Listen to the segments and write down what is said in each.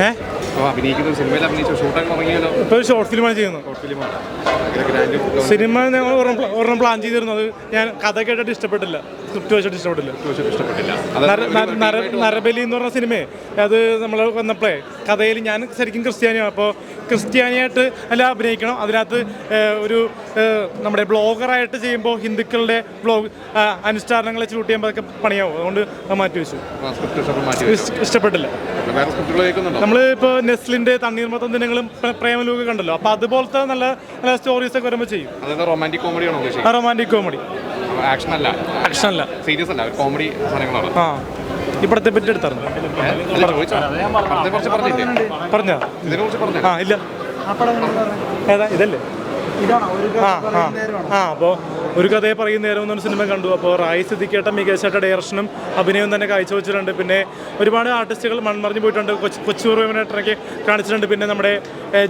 ഏഹ് ഇപ്പോൾ ഒരു ഷോർട്ട് ഫിലിമാണ് ചെയ്യുന്നത്. സിനിമ ഞങ്ങൾ ഒരെണ്ണം പ്ല- ഒരെണ്ണം പ്ലാൻ ചെയ്തിരുന്നത് ഞാൻ കഥ കേട്ടിട്ട് ഇഷ്ടപ്പെട്ടില്ല. സ്ക്രിപ്റ്റ് വെച്ചിട്ട് ഇഷ്ടപ്പെട്ടില്ല. ഇഷ്ടപ്പെട്ടില്ല. നര- നര- നര- നരബലി എന്ന് പറഞ്ഞ സിനിമയെ അത് നമ്മൾ വന്നപ്പോഴേ കഥയിൽ ഞാൻ ശരിക്കും ക്രിസ്ത്യാനിയാണ്. അപ്പോൾ ക്രിസ്ത്യാനിയായിട്ട് അല്ല അഭിനയിക്കണം. അതിനകത്ത് ഒരു നമ്മുടെ ബ്ലോഗറായിട്ട് ചെയ്യുമ്പോൾ ഹിന്ദുക്കളുടെ ബ്ലോഗ് അനുഷ്ഠാനങ്ങളെ ഷൂട്ട് ചെയ്യുമ്പോൾ അതൊക്കെ പണിയാവും. അതുകൊണ്ട് മാറ്റി വെച്ചു. ഇഷ്ടപ്പെട്ടില്ല. നമ്മൾ ഇപ്പോൾ നെസ്ലിന്റെ തണ്ണീർമത്തം ദിനങ്ങളും പ്ര- പ്രേമലൂക്ക് കണ്ടല്ലോ. അപ്പോൾ അതുപോലത്തെ നല്ല നല്ല സ്റ്റോറീസ് ഒക്കെ വരുമ്പോൾ ചെയ്യും. റൊമാന്റിക് കോമഡിയാണോ റൊമാന്റിക് കോമഡി ആക്ഷൻ അല്ല. ആക്ഷൻ അല്ല. സീരിയസ് അല്ല കോമഡി സാധനങ്ങളാണ്. ആ. ഈ പടത്തെ പറ്റി എടുത്തായിരുന്നു? പറഞ്ഞോ? ആ ഇല്ല. ഏതാ? ഇതല്ലേ? ആ ആ ആ അപ്പോൾ ഒരു കഥയെ പറയുന്ന നേരം എന്നൊരു സിനിമ കണ്ടു. അപ്പോൾ റായി സിദ്ദിഖേട്ട മികച്ച ഡയറക്ഷനും അഭിനയവും തന്നെ കാഴ്ചവെച്ചിട്ടുണ്ട് പിന്നെ ഒരുപാട് ആർട്ടിസ്റ്റുകൾ മൺമറിഞ്ഞു പോയിട്ടുണ്ട്. കൊച്ചു കൊച്ചു വേമനേട്ടനൊക്കെ കാണിച്ചിട്ടുണ്ട്. പിന്നെ നമ്മുടെ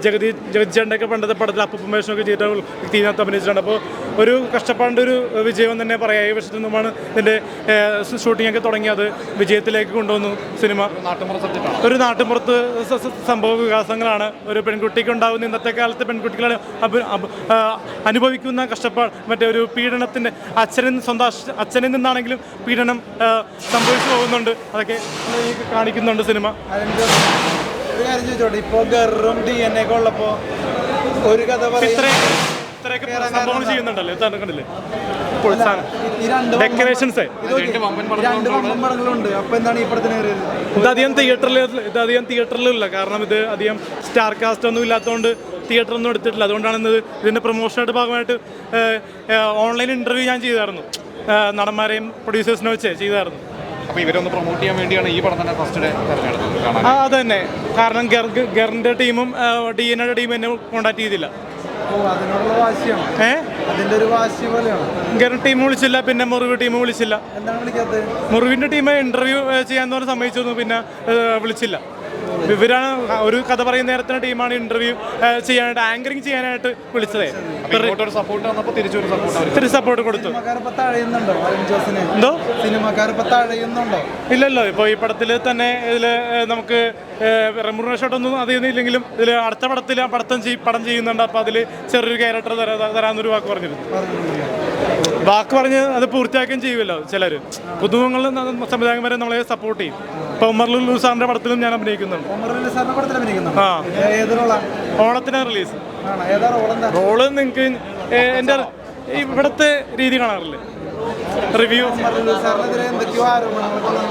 ജഗതി ജഗതി ചേട്ടന്റെ ഒക്കെ പണ്ടത്തെ പടത്തിൽ അപ്പുപ്പമേഷനൊക്കെ ചെയ്തിട്ട് തീനകത്ത് അഭിനയിച്ചിട്ടുണ്ട്. അപ്പോൾ ഒരു കഷ്ടപ്പാടിന്റെ ഒരു വിജയം തന്നെ പറയാം. ഈ വർഷത്തിൽ നിന്നുമാണ് ഇതിന്റെ ഷൂട്ടിംഗ് ഒക്കെ തുടങ്ങിയത് വിജയത്തിലേക്ക് കൊണ്ടുവന്നു സിനിമ. ഒരു നാട്ടിൻപുറത്ത് സംഭവ വികാസങ്ങളാണ്. ഒരു പെൺകുട്ടിക്ക് ഉണ്ടാകുന്ന ഇന്നത്തെ കാലത്ത് പെൺകുട്ടികൾ അനുഭവിക്കുന്ന കഷ്ടപ്പാട്. മറ്റേ ഒരു പീഡനത്തിന്റെ അച്ഛനിൽ നിന്ന് സ്വന്തം അച്ഛനിൽ നിന്നാണെങ്കിലും പീഡനം സംഭവിച്ചു പോകുന്നുണ്ട്. അതൊക്കെ കാണിക്കുന്നുണ്ട് സിനിമ. ഒരു കാര്യം ചോദിച്ചോട്ടെ? ഇപ്പൊ ഗറും ഡി എൻ ഒക്കെ ഉള്ളപ്പോ ഒരു കഥ പറയും ഇത്രയൊക്കെ സംഭവങ്ങൾ ചെയ്യുന്നുണ്ടല്ലോ. ഇത് കണ്ടില്ലേ? ഡെക്കറേഷൻസ് ഇത് അധികം തിയേറ്ററിൽ ഇത് അധികം തിയേറ്ററിലില്ല കാരണം ഇത് അധികം സ്റ്റാർ കാസ്റ്റ് ഒന്നും ഇല്ലാത്തതുകൊണ്ട് തിയേറ്ററൊന്നും എടുത്തിട്ടില്ല. അതുകൊണ്ടാണ് ഇന്ന് ഇതിന്റെ പ്രൊമോഷനായിട്ട് ഭാഗമായിട്ട് ഓൺലൈൻ ഇന്റർവ്യൂ ഞാൻ ചെയ്തായിരുന്നു. നടന്മാരെയും പ്രൊഡ്യൂസേഴ്സിനെ വെച്ച് ചെയ്തായിരുന്നു. അപ്പോൾ ഇവരൊന്ന് പ്രൊമോട്ട് ചെയ്യാൻ വേണ്ടിയാണ് ഈ പടം തന്നെ ഫസ്റ്റ് ഡേ തിരഞ്ഞെടുത്തത് അത് തന്നെ കാരണം ഗർഗ് ഗറിന്റെ ടീമും ഡി എൻ ടീമും എന്നെ കോൺടാക്ട് ചെയ്തില്ല. വാശിയാണ്? ഏ? അതിന്റെ ഒരു വാശി പോലെയാണ്? ഗർ ടീം വിളിച്ചില്ല പിന്നെ മുറിവ് ടീം വിളിച്ചില്ല. എന്താണ് വിളിക്കാത്തത്? മുറിവിന്റെ ടീം ഇന്റർവ്യൂ ചെയ്യാന്ന് പറഞ്ഞ് സമ്മതിച്ചിരുന്നു പിന്നെ വിളിച്ചില്ല. ഇവരാണ് ഒരു കഥ പറയുന്ന നേരത്തിന് ടീമാണ് ഇന്റർവ്യൂ ചെയ്യാനായിട്ട് ആങ്കറിങ് ചെയ്യാനായിട്ട് വിളിച്ചതേ. തിരി സപ്പോർട്ട് വന്നപ്പോൾ തിരിച്ചൊരു സപ്പോർട്ട് അവർ സപ്പോർട്ട് കൊടുത്തു. എന്തോ? ഇല്ലല്ലോ ഇപ്പൊ ഈ പടത്തിൽ തന്നെ ഇതിൽ നമുക്ക് അധികം ഇല്ലെങ്കിലും ഇതിൽ അടുത്ത പടത്തിൽ ആ പടത്തം ചെയ് പടം ചെയ്യുന്നുണ്ട്. അപ്പോൾ അതിൽ ചെറിയൊരു ക്യാരക്ടർ തരാ തരാമെന്നൊരു വാക്ക് പറഞ്ഞിരുന്നു. വാക്ക് പറഞ്ഞ് അത് പൂർത്തിയാക്കുകയും ചെയ്യുമല്ലോ ചിലർ പുതുമുഖങ്ങൾ സംവിധായകന്മാരെ നമ്മളെ സപ്പോർട്ട് ചെയ്യും. ഇപ്പോൾ ഉമർ സാറിന്റെ പടത്തിലും ഞാൻ അഭിനയിക്കുന്നുണ്ട്. ആ. ഓണത്തിന് റിലീസ് റോൾ നിങ്ങൾക്ക് എന്റെ ഇവിടുത്തെ രീതി കാണാറില്ലേ? റിവ്യൂ.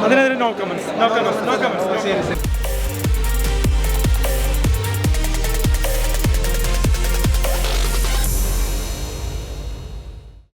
അതിനെതിരെ no comments no comments no comments ശരി ശരി.